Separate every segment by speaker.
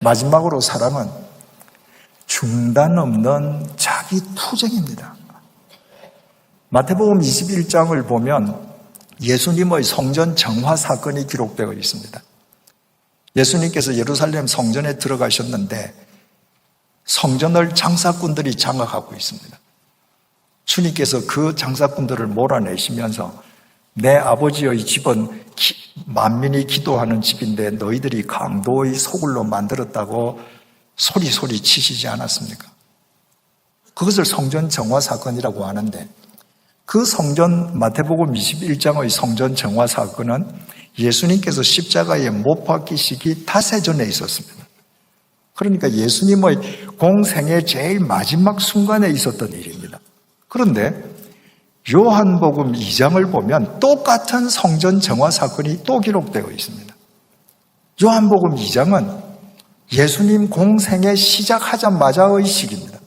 Speaker 1: 마지막으로 사랑은 중단 없는 자기 투쟁입니다. 마태복음 21장을 보면 예수님의 성전 정화 사건이 기록되어 있습니다. 예수님께서 예루살렘 성전에 들어가셨는데 성전을 장사꾼들이 장악하고 있습니다. 주님께서 그 장사꾼들을 몰아내시면서 내 아버지의 집은 기, 만민이 기도하는 집인데 너희들이 강도의 소굴로 만들었다고 소리소리 치시지 않았습니까? 그것을 성전 정화 사건이라고 하는데 그 성전 마태복음 21장의 성전 정화 사건은 예수님께서 십자가에 못 박히시기 닷새 전에 있었습니다. 그러니까 예수님의 공생의 제일 마지막 순간에 있었던 일입니다. 그런데 요한복음 2장을 보면 똑같은 성전 정화 사건이 또 기록되어 있습니다. 요한복음 2장은 예수님 공생애 시작하자마자의 시기입니다.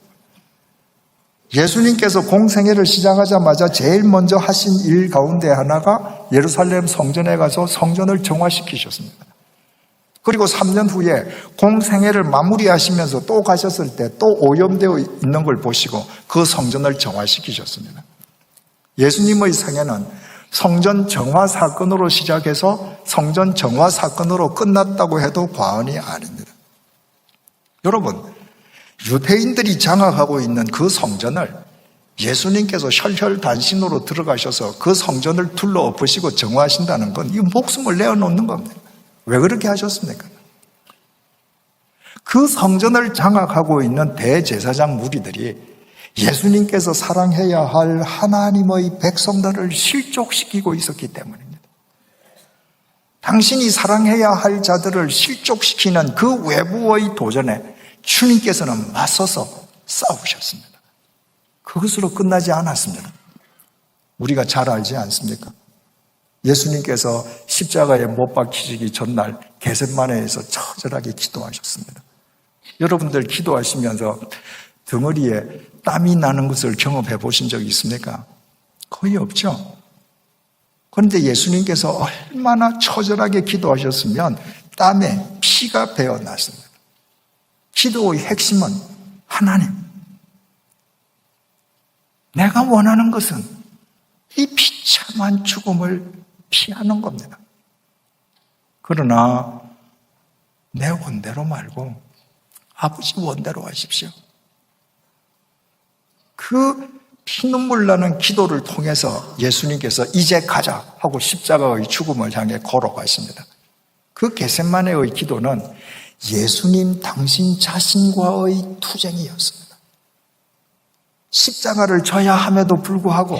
Speaker 1: 예수님께서 공생애를 시작하자마자 제일 먼저 하신 일 가운데 하나가 예루살렘 성전에 가서 성전을 정화시키셨습니다. 그리고 3년 후에 공생애를 마무리하시면서 또 가셨을 때 또 오염되어 있는 걸 보시고 그 성전을 정화시키셨습니다. 예수님의 생애는 성전 정화 사건으로 시작해서 성전 정화 사건으로 끝났다고 해도 과언이 아닙니다. 여러분, 유대인들이 장악하고 있는 그 성전을 예수님께서 혈혈단신으로 들어가셔서 그 성전을 둘러 엎으시고 정화하신다는 건 이 목숨을 내어놓는 겁니다. 왜 그렇게 하셨습니까? 그 성전을 장악하고 있는 대제사장 무리들이 예수님께서 사랑해야 할 하나님의 백성들을 실족시키고 있었기 때문입니다. 당신이 사랑해야 할 자들을 실족시키는 그 외부의 도전에 주님께서는 맞서서 싸우셨습니다. 그것으로 끝나지 않았습니다. 우리가 잘 알지 않습니까? 예수님께서 십자가에 못 박히시기 전날 개셋만에서 처절하게 기도하셨습니다. 여러분들 기도하시면서 덩어리에 땀이 나는 것을 경험해 보신 적이 있습니까? 거의 없죠. 그런데 예수님께서 얼마나 처절하게 기도하셨으면 땀에 피가 배어 났습니다. 기도의 핵심은 하나님. 내가 원하는 것은 이 비참한 죽음을 피하는 겁니다. 그러나 내 원대로 말고 아버지 원대로 하십시오. 그 피눈물 나는 기도를 통해서 예수님께서 이제 가자 하고 십자가의 죽음을 향해 걸어가십니다. 그 게셋마네의 기도는 예수님 당신 자신과의 투쟁이었습니다. 십자가를 져야 함에도 불구하고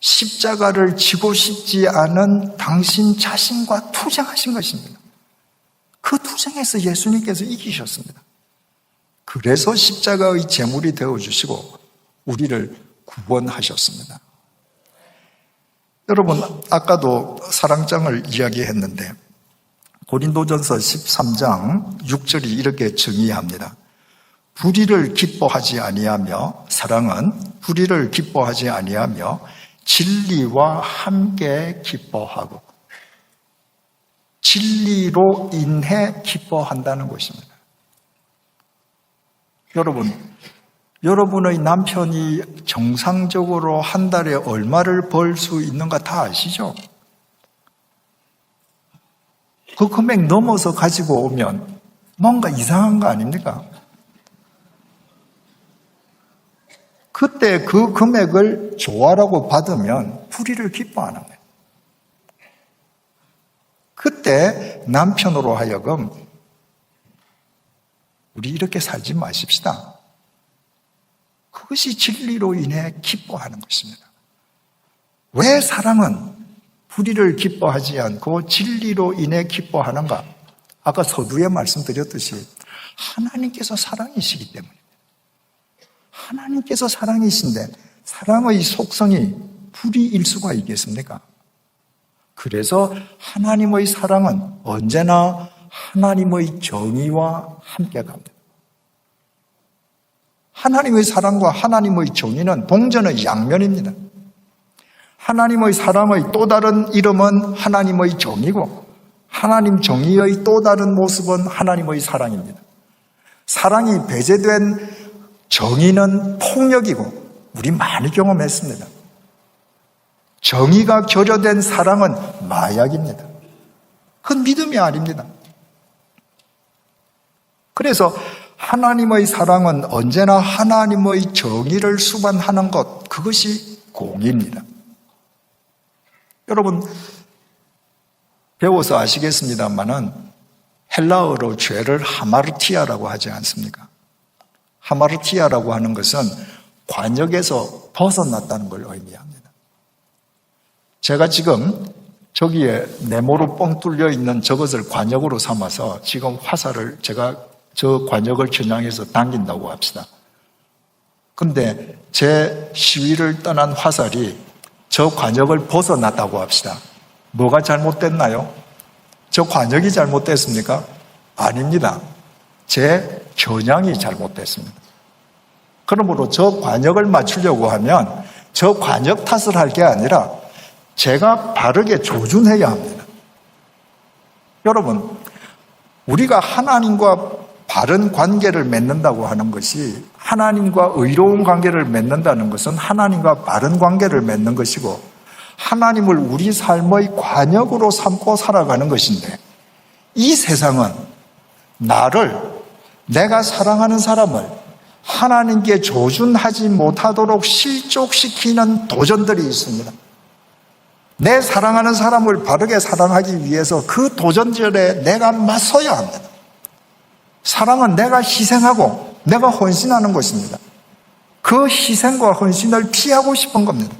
Speaker 1: 십자가를 지고 싶지 않은 당신 자신과 투쟁하신 것입니다. 그 투쟁에서 예수님께서 이기셨습니다. 그래서 십자가의 제물이 되어 주시고 우리를 구원하셨습니다. 여러분, 아까도 사랑장을 이야기했는데 고린도전서 13장 6절이 이렇게 정의합니다. 불의를 기뻐하지 아니하며 사랑은 불의를 기뻐하지 아니하며 진리와 함께 기뻐하고 진리로 인해 기뻐한다는 것입니다. 여러분, 여러분의 남편이 정상적으로 한 달에 얼마를 벌 수 있는가 다 아시죠? 그 금액 넘어서 가지고 오면 뭔가 이상한 거 아닙니까? 그때 그 금액을 좋아라고 받으면 불의를 기뻐하는 거예요. 그때 남편으로 하여금 우리 이렇게 살지 마십시다. 그것이 진리로 인해 기뻐하는 것입니다. 왜 사랑은 불의를 기뻐하지 않고 진리로 인해 기뻐하는가? 아까 서두에 말씀드렸듯이 하나님께서 사랑이시기 때문입니다. 하나님께서 사랑이신데 사랑의 속성이 불의일 수가 있겠습니까? 그래서 하나님의 사랑은 언제나 하나님의 정의와 함께 갑니다. 하나님의 사랑과 하나님의 정의는 동전의 양면입니다. 하나님의 사랑의 또 다른 이름은 하나님의 정의고 하나님 정의의 또 다른 모습은 하나님의 사랑입니다. 사랑이 배제된 정의는 폭력이고 우리 많이 경험했습니다. 정의가 결여된 사랑은 마약입니다. 그건 믿음이 아닙니다. 그래서 하나님의 사랑은 언제나 하나님의 정의를 수반하는 것, 그것이 공입니다. 여러분, 배워서 아시겠습니다만은 헬라어로 죄를 하마르티아라고 하지 않습니까? 하마르티아라고 하는 것은 관역에서 벗어났다는 걸 의미합니다. 제가 지금 저기에 네모로 뻥 뚫려 있는 저것을 관역으로 삼아서 지금 화살을 제가 저 관역을 겨냥해서 당긴다고 합시다. 근데 제 시위를 떠난 화살이 저 관역을 벗어났다고 합시다. 뭐가 잘못됐나요? 저 관역이 잘못됐습니까? 아닙니다. 제 겨냥이 잘못됐습니다. 그러므로 저 관역을 맞추려고 하면 저 관역 탓을 할 게 아니라 제가 바르게 조준해야 합니다. 여러분, 우리가 하나님과 바른 관계를 맺는다고 하는 것이 하나님과 의로운 관계를 맺는다는 것은 하나님과 바른 관계를 맺는 것이고 하나님을 우리 삶의 관역으로 삼고 살아가는 것인데 이 세상은 나를 내가 사랑하는 사람을 하나님께 조준하지 못하도록 실족시키는 도전들이 있습니다. 내 사랑하는 사람을 바르게 사랑하기 위해서 그 도전절에 내가 맞서야 합니다. 사랑은 내가 희생하고 내가 헌신하는 것입니다. 그 희생과 헌신을 피하고 싶은 겁니다.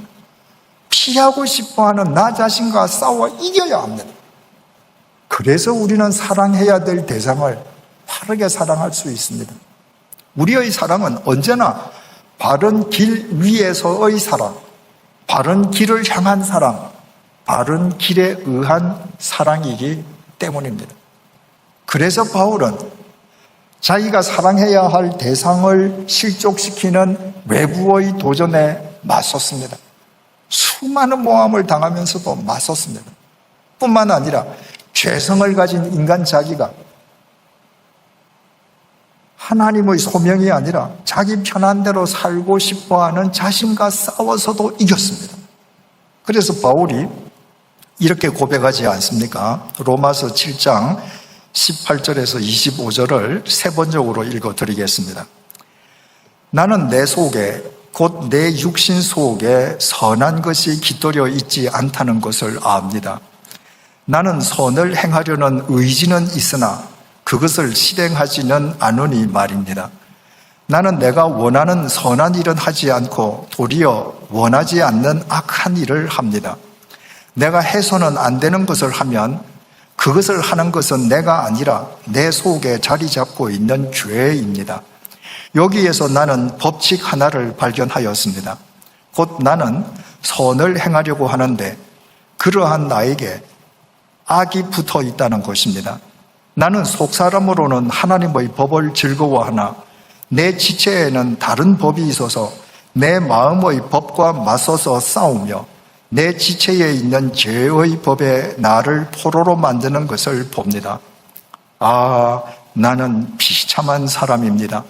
Speaker 1: 피하고 싶어 하는 나 자신과 싸워 이겨야 합니다. 그래서 우리는 사랑해야 될 대상을 바르게 사랑할 수 있습니다. 우리의 사랑은 언제나 바른 길 위에서의 사랑, 바른 길을 향한 사랑, 바른 길에 의한 사랑이기 때문입니다. 그래서 바울은 자기가 사랑해야 할 대상을 실족시키는 외부의 도전에 맞섰습니다. 수많은 모함을 당하면서도 맞섰습니다. 뿐만 아니라 죄성을 가진 인간 자기가 하나님의 소명이 아니라 자기 편한 대로 살고 싶어 하는 자신과 싸워서도 이겼습니다. 그래서 바울이 이렇게 고백하지 않습니까? 로마서 7장 18절에서 25절을 세 번적으로 읽어 드리겠습니다. 나는 내 속에 곧 내 육신 속에 선한 것이 깃들여 있지 않다는 것을 압니다. 나는 선을 행하려는 의지는 있으나 그것을 실행하지는 않으니 말입니다. 나는 내가 원하는 선한 일은 하지 않고 도리어 원하지 않는 악한 일을 합니다. 내가 해서는 안 되는 것을 하면 그것을 하는 것은 내가 아니라 내 속에 자리 잡고 있는 죄입니다. 여기에서 나는 법칙 하나를 발견하였습니다. 곧 나는 선을 행하려고 하는데 그러한 나에게 악이 붙어 있다는 것입니다. 나는 속사람으로는 하나님의 법을 즐거워하나 내 지체에는 다른 법이 있어서 내 마음의 법과 맞서서 싸우며 내 지체에 있는 죄의 법에 나를 포로로 만드는 것을 봅니다. 아, 나는 비참한 사람입니다.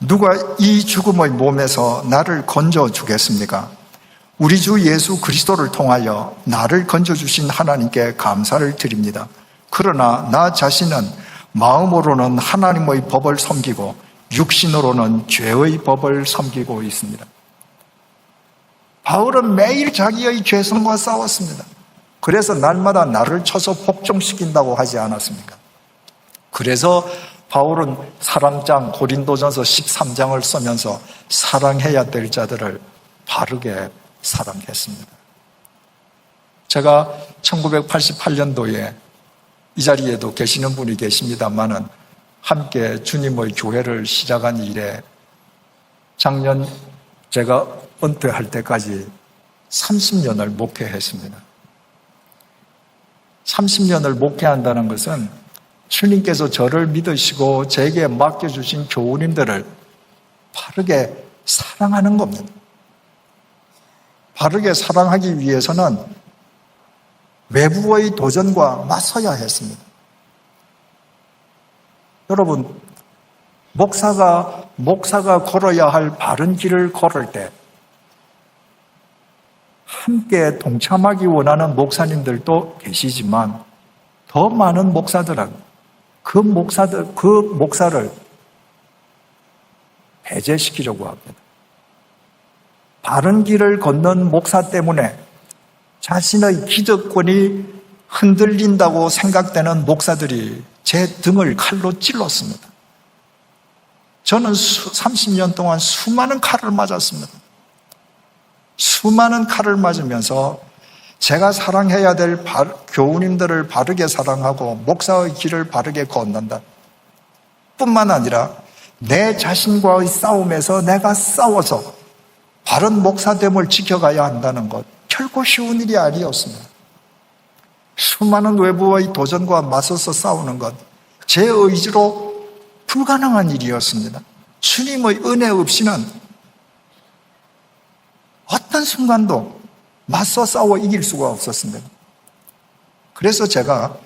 Speaker 1: 누가 이 죽음의 몸에서 나를 건져 주겠습니까? 우리 주 예수 그리스도를 통하여 나를 건져 주신 하나님께 감사를 드립니다. 그러나 나 자신은 마음으로는 하나님의 법을 섬기고 육신으로는 죄의 법을 섬기고 있습니다. 바울은 매일 자기의 죄성과 싸웠습니다. 그래서 날마다 나를 쳐서 복종시킨다고 하지 않았습니까? 그래서 바울은 사랑장 고린도전서 13장을 쓰면서 사랑해야 될 자들을 바르게 사랑했습니다. 제가 1988년도에 이 자리에도 계시는 분이 계십니다만은 함께 주님의 교회를 시작한 일에 작년 제가 은퇴할 때까지 30년을 목회했습니다. 30년을 목회한다는 것은 주님께서 저를 믿으시고 제게 맡겨주신 교우님들을 바르게 사랑하는 겁니다. 바르게 사랑하기 위해서는 외부의 도전과 맞서야 했습니다. 여러분, 목사가, 목사가 걸어야 할 바른 길을 걸을 때, 함께 동참하기 원하는 목사님들도 계시지만, 더 많은 목사들은 그 목사들, 그 목사를 배제시키려고 합니다. 바른 길을 걷는 목사 때문에 자신의 기득권이 흔들린다고 생각되는 목사들이 제 등을 칼로 찔렀습니다. 저는 수, 30년 동안 수많은 칼을 맞았습니다. 수많은 칼을 맞으면서 제가 사랑해야 될 바, 교우님들을 바르게 사랑하고 목사의 길을 바르게 걷는다. 뿐만 아니라 내 자신과의 싸움에서 내가 싸워서 바른 목사됨을 지켜가야 한다는 것 결코 쉬운 일이 아니었습니다. 수많은 외부의 도전과 맞서서 싸우는 것 제 의지로 불가능한 일이었습니다. 주님의 은혜 없이는 어떤 순간도 맞서 싸워 이길 수가 없었습니다. 그래서 제가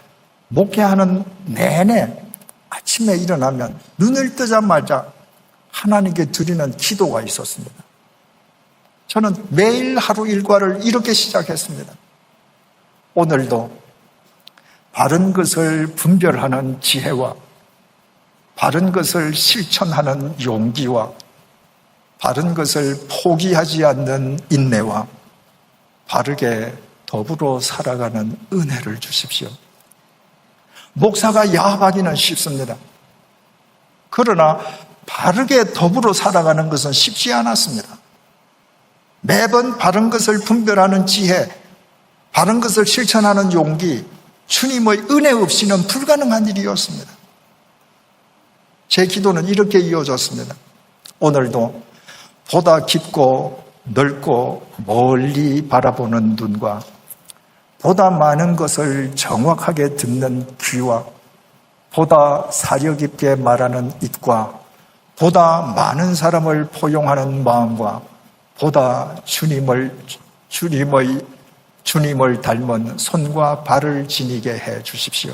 Speaker 1: 목회하는 내내 아침에 일어나면 눈을 뜨자마자 하나님께 드리는 기도가 있었습니다. 저는 매일 하루 일과를 이렇게 시작했습니다. 오늘도 바른 것을 분별하는 지혜와 바른 것을 실천하는 용기와 바른 것을 포기하지 않는 인내와 바르게 더불어 살아가는 은혜를 주십시오. 목사가 야합하기는 쉽습니다. 그러나 바르게 더불어 살아가는 것은 쉽지 않았습니다. 매번 바른 것을 분별하는 지혜, 바른 것을 실천하는 용기, 주님의 은혜 없이는 불가능한 일이었습니다. 제 기도는 이렇게 이어졌습니다. 오늘도 보다 깊고 넓고 멀리 바라보는 눈과 보다 많은 것을 정확하게 듣는 귀와 보다 사려 깊게 말하는 입과 보다 많은 사람을 포용하는 마음과 보다 주님을 주님의 주님을 닮은 손과 발을 지니게 해 주십시오.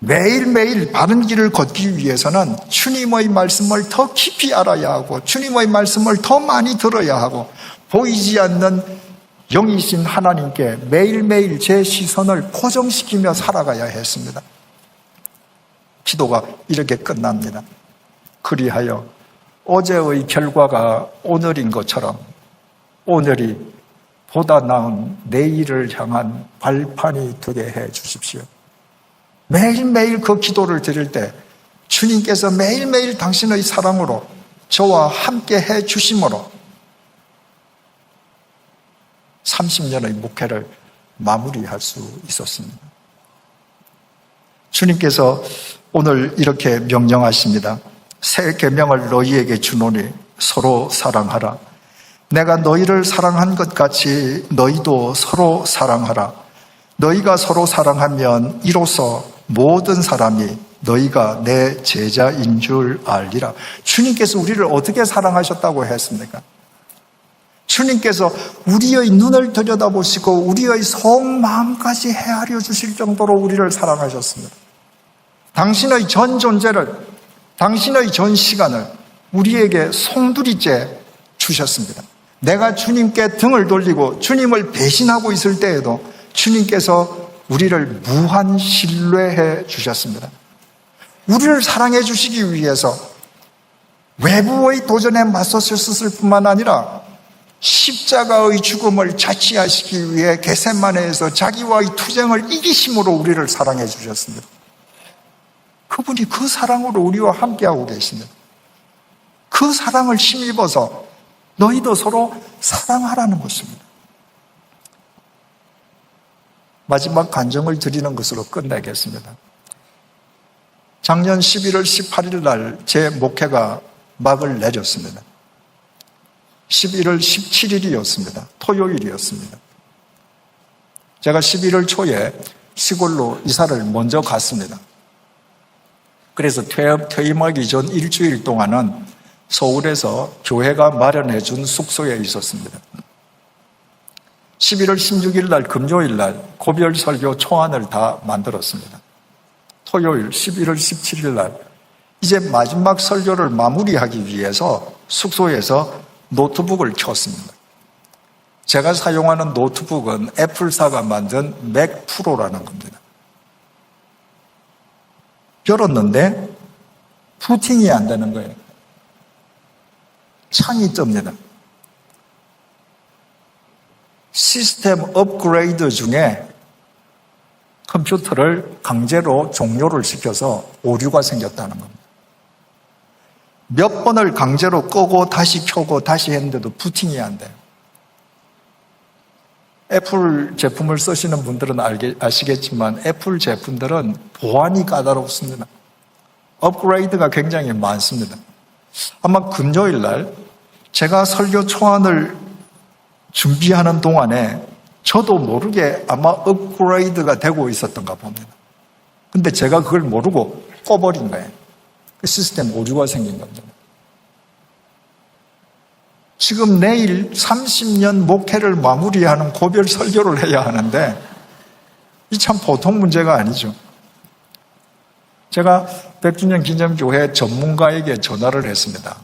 Speaker 1: 매일매일 바른 길을 걷기 위해서는 주님의 말씀을 더 깊이 알아야 하고 주님의 말씀을 더 많이 들어야 하고 보이지 않는 영이신 하나님께 매일매일 제 시선을 고정시키며 살아가야 했습니다. 기도가 이렇게 끝납니다. 그리하여 어제의 결과가 오늘인 것처럼 오늘이 보다 나은 내일을 향한 발판이 되게 해 주십시오. 매일매일 그 기도를 드릴 때 주님께서 매일매일 당신의 사랑으로 저와 함께 해 주심으로 30년의 목회를 마무리할 수 있었습니다. 주님께서 오늘 이렇게 명령하십니다. 새 계명을 너희에게 주노니 서로 사랑하라. 내가 너희를 사랑한 것 같이 너희도 서로 사랑하라. 너희가 서로 사랑하면 이로써 모든 사람이 너희가 내 제자인 줄 알리라. 주님께서 우리를 어떻게 사랑하셨다고 했습니까? 주님께서 우리의 눈을 들여다보시고 우리의 속 마음까지 헤아려 주실 정도로 우리를 사랑하셨습니다. 당신의 전 존재를, 당신의 전 시간을 우리에게 송두리째 주셨습니다. 내가 주님께 등을 돌리고 주님을 배신하고 있을 때에도 주님께서 우리를 무한 신뢰해 주셨습니다. 우리를 사랑해 주시기 위해서 외부의 도전에 맞섰을 뿐만 아니라 십자가의 죽음을 자치하시기 위해 게셋마네에서 자기와의 투쟁을 이기심으로 우리를 사랑해 주셨습니다. 그분이 그 사랑으로 우리와 함께하고 계십니다. 그 사랑을 힘입어서 너희도 서로 사랑하라는 것입니다. 마지막 간정을 드리는 것으로 끝내겠습니다. 작년 11월 18일 날 제 목회가 막을 내렸습니다. 11월 17일이었습니다. 토요일이었습니다. 제가 11월 초에 시골로 이사를 먼저 갔습니다. 그래서 퇴임 하기 전 일주일 동안은 서울에서 교회가 마련해 준 숙소에 있었습니다. 11월 16일 날 금요일 날 고별 설교 초안을 다 만들었습니다. 토요일 11월 17일 날 이제 마지막 설교를 마무리하기 위해서 숙소에서 노트북을 켰습니다. 제가 사용하는 노트북은 애플사가 만든 맥 프로라는 겁니다. 열었는데 부팅이 안 되는 거예요. 창이 뜹니다. 시스템 업그레이드 중에 컴퓨터를 강제로 종료를 시켜서 오류가 생겼다는 겁니다. 몇 번을 강제로 끄고 다시 켜고 다시 했는데도 부팅이 안 돼요. 애플 제품을 쓰시는 분들은 알게, 아시겠지만 애플 제품들은 보안이 까다롭습니다. 업그레이드가 굉장히 많습니다. 아마 금요일 날 제가 설교 초안을 준비하는 동안에 저도 모르게 아마 업그레이드가 되고 있었던가 봅니다. 근데 제가 그걸 모르고 꺼버린 거예요. 그 시스템 오류가 생긴 겁니다. 지금 내일 30년 목회를 마무리하는 고별 설교를 해야 하는데 이 참 보통 문제가 아니죠. 제가 백주년 기념교회 전문가에게 전화를 했습니다.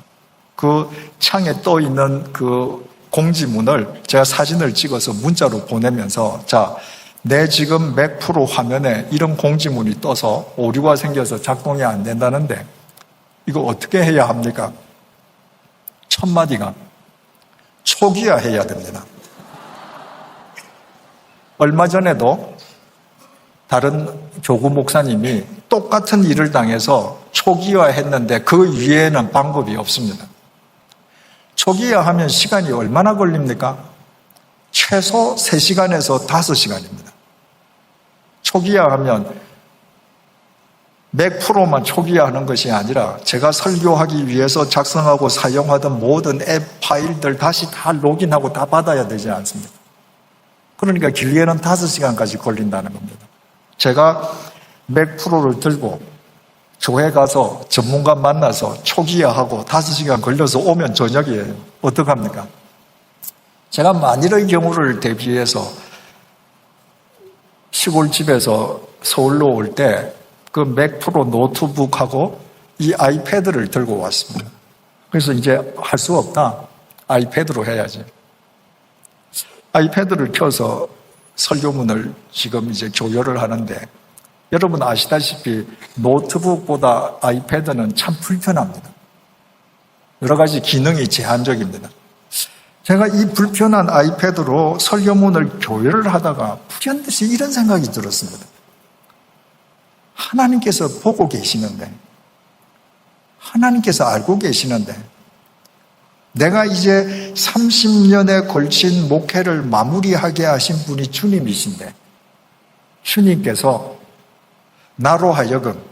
Speaker 1: 그 창에 떠 있는 그 공지문을 제가 사진을 찍어서 문자로 보내면서 자, 내 지금 맥 프로 화면에 이런 공지문이 떠서 오류가 생겨서 작동이 안 된다는데 이거 어떻게 해야 합니까? 첫 마디가 초기화 해야 됩니다. 얼마 전에도 다른 교구 목사님이 똑같은 일을 당해서 초기화 했는데 그 위에는 방법이 없습니다. 초기화 하면 시간이 얼마나 걸립니까? 최소 3시간에서 5시간입니다. 초기화 하면 100%만 초기화하는 것이 아니라 제가 설교하기 위해서 작성하고 사용하던 모든 앱 파일들 다시 다 로gin하고 다 받아야 되지 않습니까? 그러니까 길게는 5시간까지 걸린다는 겁니다. 제가 100%를 들고 교회 가서 전문가 만나서 초기화하고 5시간 걸려서 오면 저녁이에요. 어떡합니까? 제가 만일의 경우를 대비해서 시골집에서 서울로 올 때 그 맥프로 노트북하고 이 아이패드를 들고 왔습니다. 그래서 이제 할 수 없다. 아이패드로 해야지. 아이패드를 켜서 설교문을 지금 이제 조율을 하는데 여러분 아시다시피 노트북보다 아이패드는 참 불편합니다. 여러 가지 기능이 제한적입니다. 제가 이 불편한 아이패드로 설교문을 교회를 하다가 불현듯이 이런 생각이 들었습니다. 하나님께서 보고 계시는데, 하나님께서 알고 계시는데, 내가 이제 30년에 걸친 목회를 마무리하게 하신 분이 주님이신데, 주님께서 나로 하여금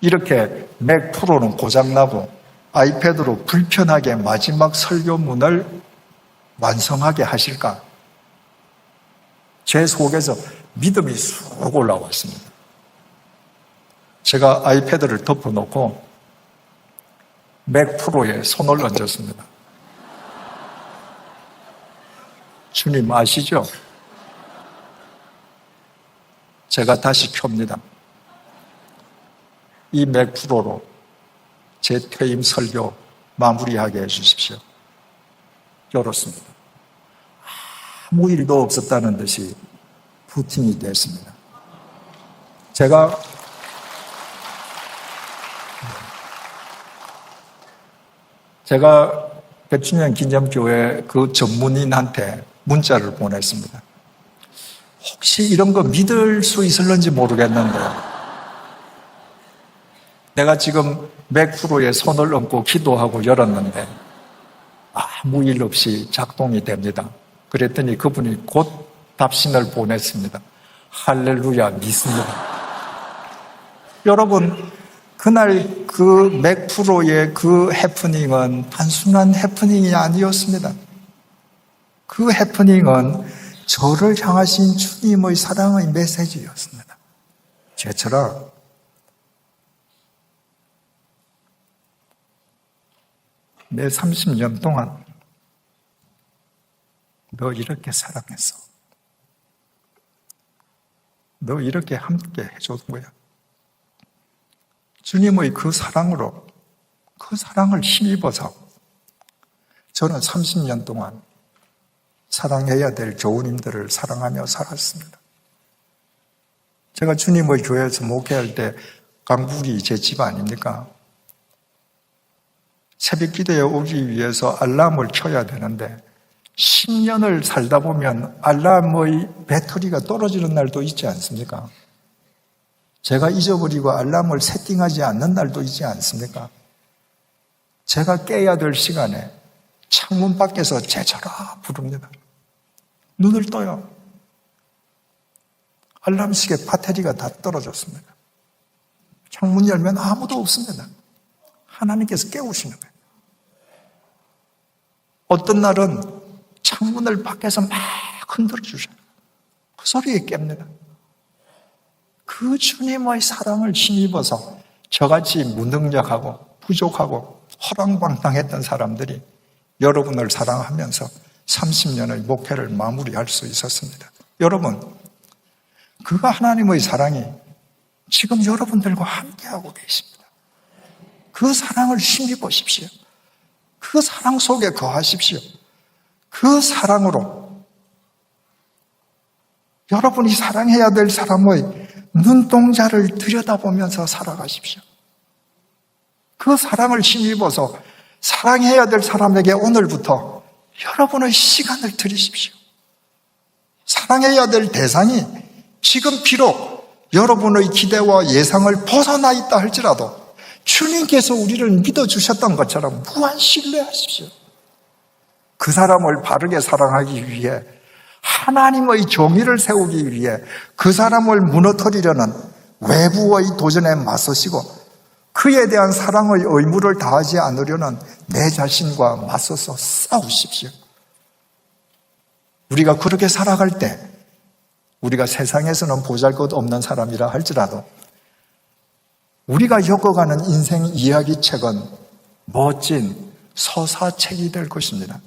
Speaker 1: 이렇게 맥 프로는 고장나고 아이패드로 불편하게 마지막 설교문을 완성하게 하실까? 제 속에서 믿음이 쑥 올라왔습니다. 제가 아이패드를 덮어놓고 맥 프로에 손을 얹었습니다. 주님 아시죠? 제가 다시 켭니다. 이 맥 프로로 제 퇴임 설교 마무리하게 해주십시오. 열었습니다. 아무 일도 없었다는 듯이 부팅이 됐습니다. 제가 제가 백주년 기념교회 그 전문인한테 문자를 보냈습니다. 혹시 이런 거 믿을 수 있을런지 모르겠는데 내가 지금 맥프로에 손을 얹고 기도하고 열었는데 아무 일 없이 작동이 됩니다. 그랬더니 그분이 곧 답신을 보냈습니다. 할렐루야 믿습니다. 여러분 그날 그 맥프로의 그 해프닝은 단순한 해프닝이 아니었습니다. 그 해프닝은 저를 향하신 주님의 사랑의 메시지였습니다. 제처럼 내 30년 동안 너 이렇게 사랑했어. 너 이렇게 함께 해준 거야. 주님의 그 사랑으로 그 사랑을 힘입어서 저는 30년 동안 사랑해야 될 교우님들을 사랑하며 살았습니다. 제가 주님의 교회에서 목회할 때 강북이 제 집 아닙니까? 새벽 기도에 오기 위해서 알람을 켜야 되는데 10년을 살다 보면 알람의 배터리가 떨어지는 날도 있지 않습니까? 제가 잊어버리고 알람을 세팅하지 않는 날도 있지 않습니까? 제가 깨야 될 시간에 창문 밖에서 제자라 부릅니다. 눈을 떠요. 알람식의 배터리가 다 떨어졌습니다. 창문 열면 아무도 없습니다. 하나님께서 깨우시는 거예요. 어떤 날은 창문을 밖에서 막 흔들어 주셔요. 그 소리에 깹니다. 그 주님의 사랑을 힘입어서 저같이 무능력하고 부족하고 허랑방탕했던 사람들이 여러분을 사랑하면서 30년의 목회를 마무리할 수 있었습니다. 여러분, 그 하나님의 사랑이 지금 여러분들과 함께하고 계십니다. 그 사랑을 힘입으십시오. 그 사랑 속에 거하십시오. 그 사랑으로 여러분이 사랑해야 될 사람의 눈동자를 들여다보면서 살아가십시오. 그 사랑을 힘입어서 사랑해야 될 사람에게 오늘부터 여러분의 시간을 드리십시오. 사랑해야 될 대상이 지금 비록 여러분의 기대와 예상을 벗어나 있다 할지라도 주님께서 우리를 믿어주셨던 것처럼 무한 신뢰하십시오. 그 사람을 바르게 사랑하기 위해 하나님의 정의를 세우기 위해 그 사람을 무너뜨리려는 외부의 도전에 맞서시고 그에 대한 사랑의 의무를 다하지 않으려는 내 자신과 맞서서 싸우십시오. 우리가 그렇게 살아갈 때 우리가 세상에서는 보잘 것 없는 사람이라 할지라도 우리가 겪어가는 인생 이야기 책은 멋진 서사책이 될 것입니다.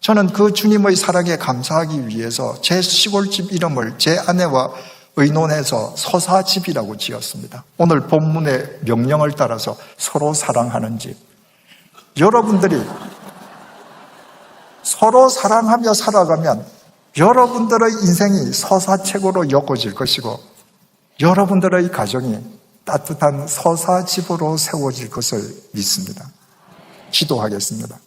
Speaker 1: 저는 그 주님의 사랑에 감사하기 위해서 제 시골집 이름을 제 아내와 의논해서 서사집이라고 지었습니다. 오늘 본문의 명령을 따라서 서로 사랑하는 집. 여러분들이 서로 사랑하며 살아가면 여러분들의 인생이 서사책으로 엮어질 것이고 여러분들의 가정이 따뜻한 서사 집으로 세워질 것을 믿습니다. 기도하겠습니다.